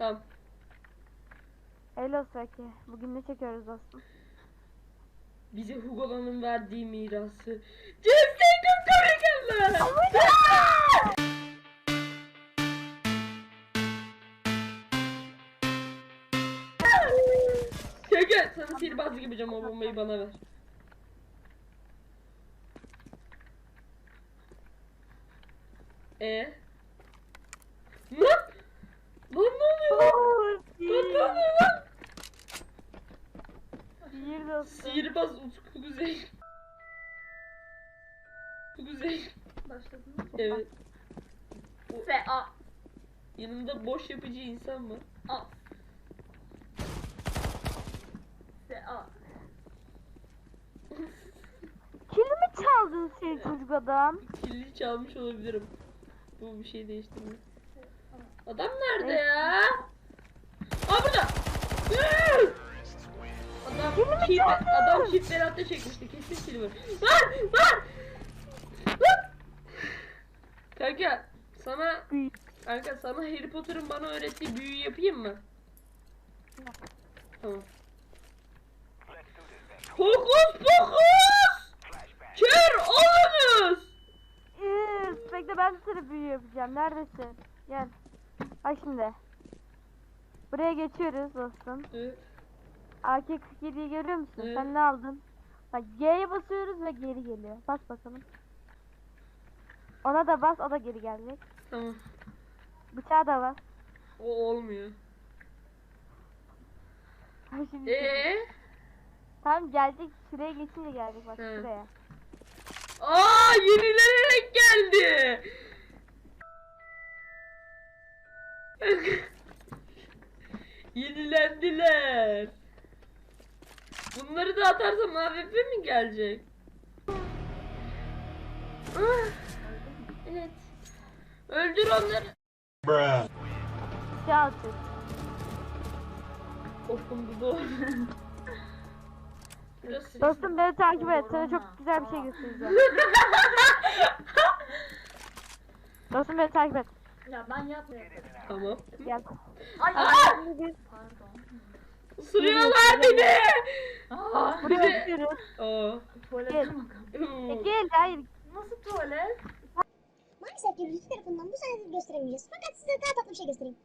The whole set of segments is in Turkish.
Tamam. Hello Saki. Bugün ne çekiyoruz dostum? Bize Hugo'nun verdiği mirası. Korekalı. Gel gel sana sihirbazlık yapacağım o bombayı bana ver. E Lan! Lan ne oluyor lan? Lan ne oluyor lan? Sihir dostum. Sihirbaz Utku Güzey. Utku Güzey. Başladın mı? Evet. S A Yanımda boş yapıcı insan var. A S A Kilimi çaldın sen çocuk adam. Kilini çalmış olabilirim. Bu bir şey değiştirmiyor. Adam nerede ya? Aa burada. Adam çaldın. adam çift beratte çekmişti. Kesin silver. Lan lan. Lan. Kanka sana kanka sana Harry Potter'ın bana öğrettiği büyüyü yapayım mı? Tamam. Hokus pokus! Kör olunuz! Bekle ben de sana büyü yapacağım. Neredesin? Gel. Bak şimdi. Buraya geçiyoruz dostum. Evet. AK-47'yi görüyor musun? Evet. Sen ne aldın? Bak G'ye basıyoruz ve geri geliyor. Bas bakalım. Ona da bas, o da geri gelecek. Tamam. Bıçağa da bas. O olmuyor. Şimdi Ee? Tamam gelecek. Şuraya geçince gelecek bak He. şuraya. Aa yenilenerek geldi. Yenilendiler. Bunları da atarsam AWP mi gelecek? Ah, evet. Öldür onları. Bruh. Atıyor. Okundu doğru. Burası. Dostum beni takip et. Sana çok güzel bir şey göstereceğim. Dostum beni takip et. Ya ben yapmıyorum. Tamam. Gel. Ay Aa! Biz pardon. Isırıyorlar beni. Aa, buraya Bize- geçiyoruz. Aa. tuvalete Gel. bakalım. E, gel hayır. Nasıl tuvalet? Maalesef ki rüzgar tarafından bu sahneyi gösteremeyeceğiz. Fakat size daha tatlı bir şey göstereyim.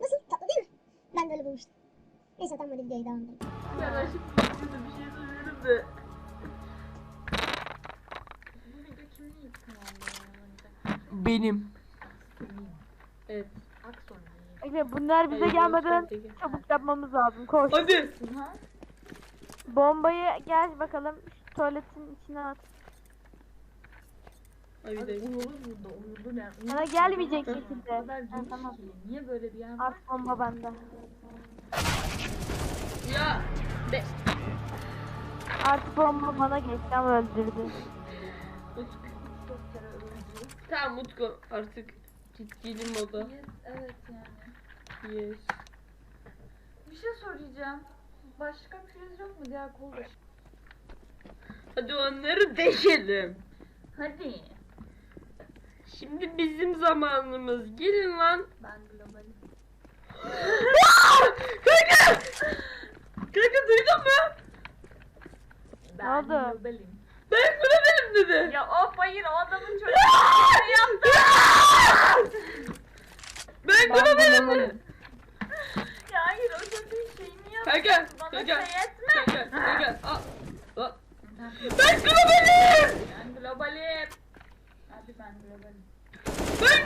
Nasıl? Tatlı değil mi? Ben de öyle bulmuştum. Neyse tamam hadi videoyu devam edelim. Ya ben şimdi bir şey söylüyorum da. Bu video kimin ilk kanalı? Benim. Evet. Bekle bunlar bize Hayır, gelmeden yok, çabuk yapmamız lazım. Koş. Hadi. Ha? Bombayı gel bakalım. Şu tuvaletin içine at. Hadi Hadi gidelim. uyuruz burada uyurdu yani. Sana gelmeyecek şekilde. Ha, tamam. Niye böyle bir yer var? At bomba bende. Ya. Be. Artık bomba bana geçti ama öldürdü. Tamam Utku artık ciddili moda. Yes, evet yani. Yes. Bir şey söyleyeceğim. Başka priz yok mu diğer kolda? Hadi onları deşelim. Hadi. Şimdi bizim zamanımız. Gelin lan. Ben globalim. Kanka. Kanka duydun mu? Ben oldu? globalim. Ben bunu benim dedi. Ya of hayır o adamın çocuğu yaptı. Ben bunu Ben benim bunu- dedi. ya hayır o çocuğun şeyini yaptı. Etme. Kanka. Kanka. Al. Al. Ben globalim. Ben globalim. Abi ben globalim. Ben.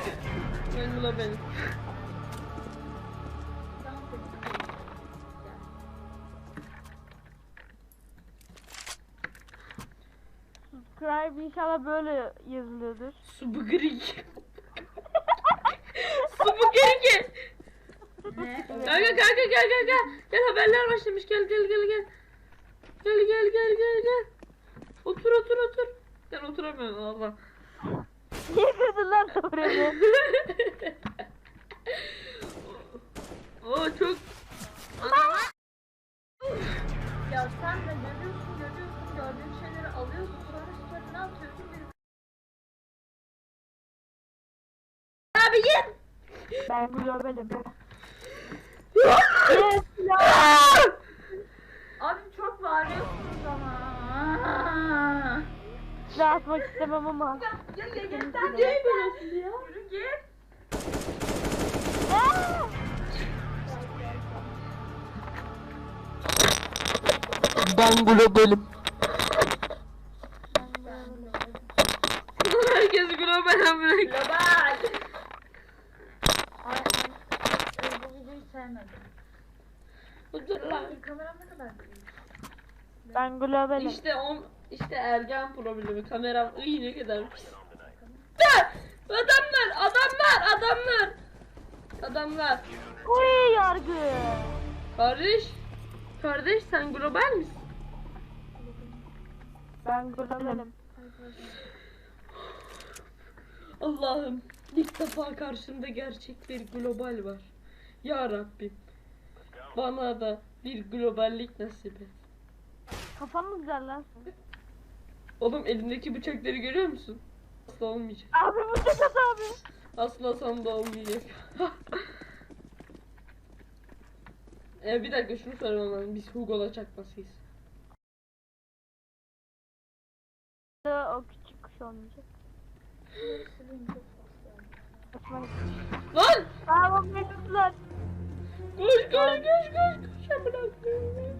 Ben globalim. Gel. Subscribe inşallah böyle yazılıyordur. Subgrik. Subgrik. Ne? Kanka kanka gel gel gel. Gel haberler başlamış gel gel gel gel. Gel gel gel gel gel. Otur otur otur. Sen oturamıyorsun Allah. Niye kırdın lan orayı? Oo çok. Ya sen de görüyorsun görüyorsun gördüğün şeyleri alıyorsun sonra story'ne atıyorsun bir Abi gel. Ben globalim. Yes ya. Abi çok bağırıyorsunuz ama. Silah atmak istemem ama. Ya ya yeter. Niye böyle ya? Yürü git. Aa! Ben globalim. Herkes global amına. Global. Ay, ay, bu videoyu sevmedim. Dur lan. Kameram ne kadar büyük. Ben globalim. İşte on işte ergen problemi. Kameram iyi ne kadar pis. Da! Adamlar, adamlar, adamlar. Adamlar. Uy yargı. Kardeş. Kardeş sen global misin? Ben globalim. Allah'ım ilk defa karşımda gerçek bir global var. Ya Rabbim. Bana da bir globallik nasip et. Kafam mı güzel lan? Oğlum elimdeki bıçakları görüyor musun? Asla olmayacak. Abi çok kötü abi. Asla son da olmayacak. e, bir dakika şunu sormam lazım. Biz Hugo'la çakmasıyız. O küçük kuş olmayacak. Gitti. Lan! Aa bak mevcutlar. Koş koş koş koş koş.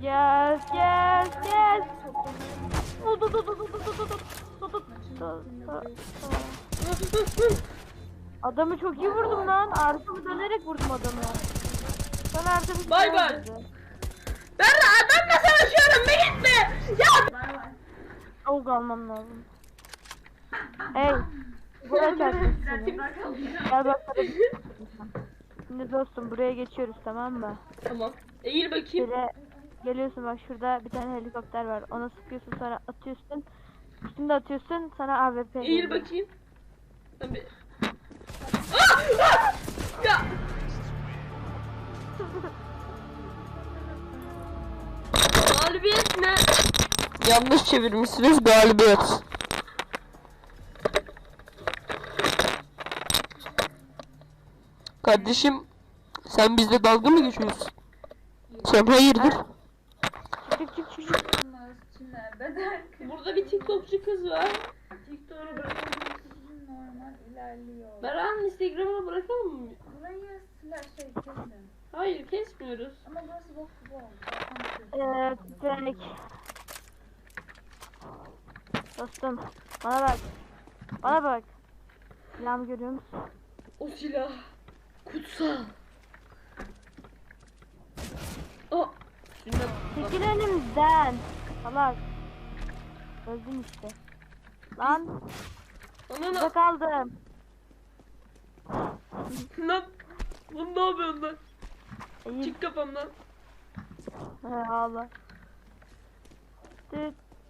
Yes yes tut tut tut tut tut tut tut tut tut. Adamı çok iyi vurdum lan. Arkamı dönerek vurdum adamı. Sen arkamı Bay bay. Ben de adamla savaşıyorum be gitme! Ya! Bay bay. Avuk almam lazım. Hey. Buraya çarptım seni. Gel bak. Şimdi dostum buraya geçiyoruz tamam mı? Tamam. Eğil bakayım. Şöyle geliyorsun bak şurada bir tane helikopter var. Ona sıkıyorsun sonra atıyorsun. Şimdi atıyorsun sana AWP Eğil bakayım. Ben bir... Ah! Ah! Ya! Galibiyet ne? Yanlış çevirmişsiniz galibiyet. Kardeşim sen bizle dalga mı geçiyorsun? Sen hayırdır? Çık çık çık çık. Bunlar içine bedel. Burada bir TikTokçu kız var. TikTok'a bırakabilirsiniz normal ilerliyor. Beran'ın Instagram'ına bırakalım mı? Burayı siler şey kesin. Hayır kesmiyoruz. Ama burası bok gibi oldu. Eee titrenik. Dostum bana bak. Bana bak. Silahımı görüyor musun? O silah kutsal. O. Sünnet. Çekil önümden. Salak. Öldüm işte. Lan Ana na. kaldım. Lan. Lan ne yapıyorsun lan? İyi. Çık kafamdan. He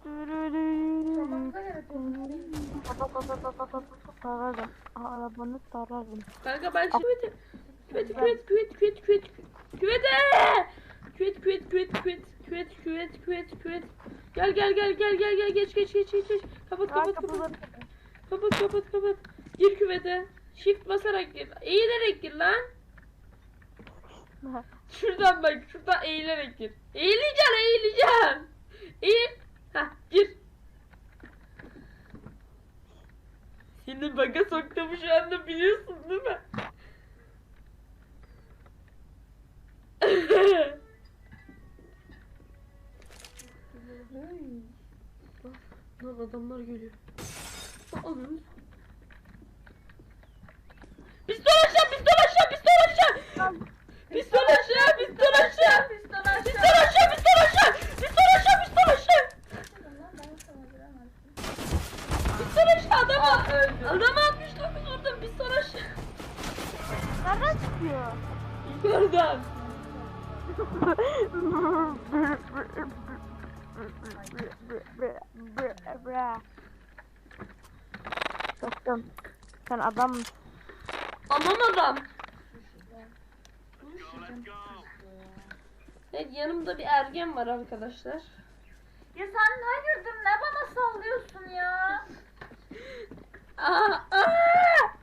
türürürürürü. Sokakta yaratıyorsun. Tararım. Arabanı tararım. Kanka ben küvete. Küvet küvet küvet küvet küvet küvete. Küvet küvet küvet küvet küvet küvet küvet küvet. Gel gel gel gel gel gel geç geç geç geç geç. Kapat kapat kapat. Kapat kapat kapat. Gir küvete. Shift basarak gir. Eğilerek gir lan. Şuradan bak şuradan eğilerek gir. Eğileceksin eğileceksin. Eğil. Hah gir. Seni baga soktuğumu şu anda biliyorsun değil mi? Lan adamlar geliyor. Alın. Pistol aşağı, pistol aşağı, pistol aşağı. Pistol aşağı, pistol aşağı. Pistol aşağı. Pistol aşağı, pistol aşağı. Pistol aşağı, pistol aşağı. Pistol aşağı adama. Adama 69 vurdum pistol aşağı. Nereden çıkıyor? Yukarıdan. Dostum sen adam mısın? Aman adam. Evet yanımda bir ergen var arkadaşlar. Ya sen hayırdır ne bana sallıyorsun ya? Aa, aa!